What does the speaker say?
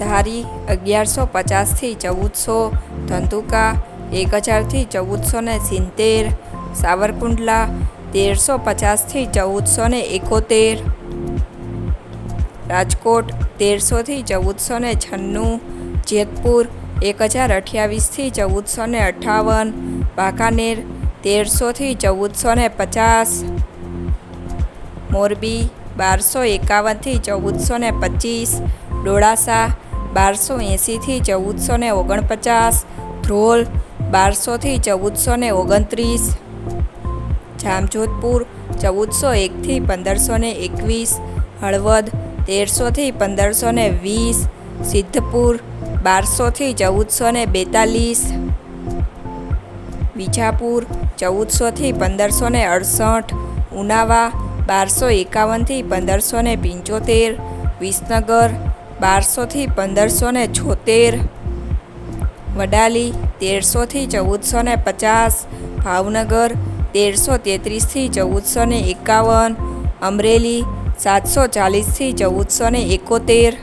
ધારી અગિયારસો પચાસથી ચૌદસો, ધંધુકા એક હજારથી ચૌદસો ને સિત્તેર, સાવરકુંડલા તેરસો પચાસથી ચૌદસો ને એકોતેર, રાજકોટ તેરસોથી ચૌદસો ને છન્નું, જેતપુર એક હજાર અઠ્યાવીસથી ચૌદસો ને અઠ્ઠાવન વાંકાનેર તેરસોથી ચૌદસો ને પચાસ, મોરબી બારસો એકાવનથી ચૌદસો ને પચીસ, ડોળાસા બારસો એંસીથી ચૌદસો ને ઓગણપચાસ. ધ્રોલ બારસોથી ચૌદસો ને ઓગણત્રીસ. જામજોધપુર ચૌદસો એકથી પંદરસો ને એકવીસ. હળવદ તેરસોથી પંદરસો ને વીસ. સિદ્ધપુર બારસોથી ચૌદસો ને બેતાલીસ. વિજાપુર ચૌદસોથી પંદરસો ને અડસઠ. ઉનાવા બારસો એકાવનથી પંદરસો ને પંચોતેર. વિસનગર બારસોથી પંદરસો ને છોતેર. વડાલી, તેરસોથી ચૌદસો ને પચાસ. ભાવનગર, તેરસો તેત્રીસથી ચૌદસો ને એકાવન. અમરેલી, સાતસો ચાલીસથી ચૌદસો ને એકોતેર.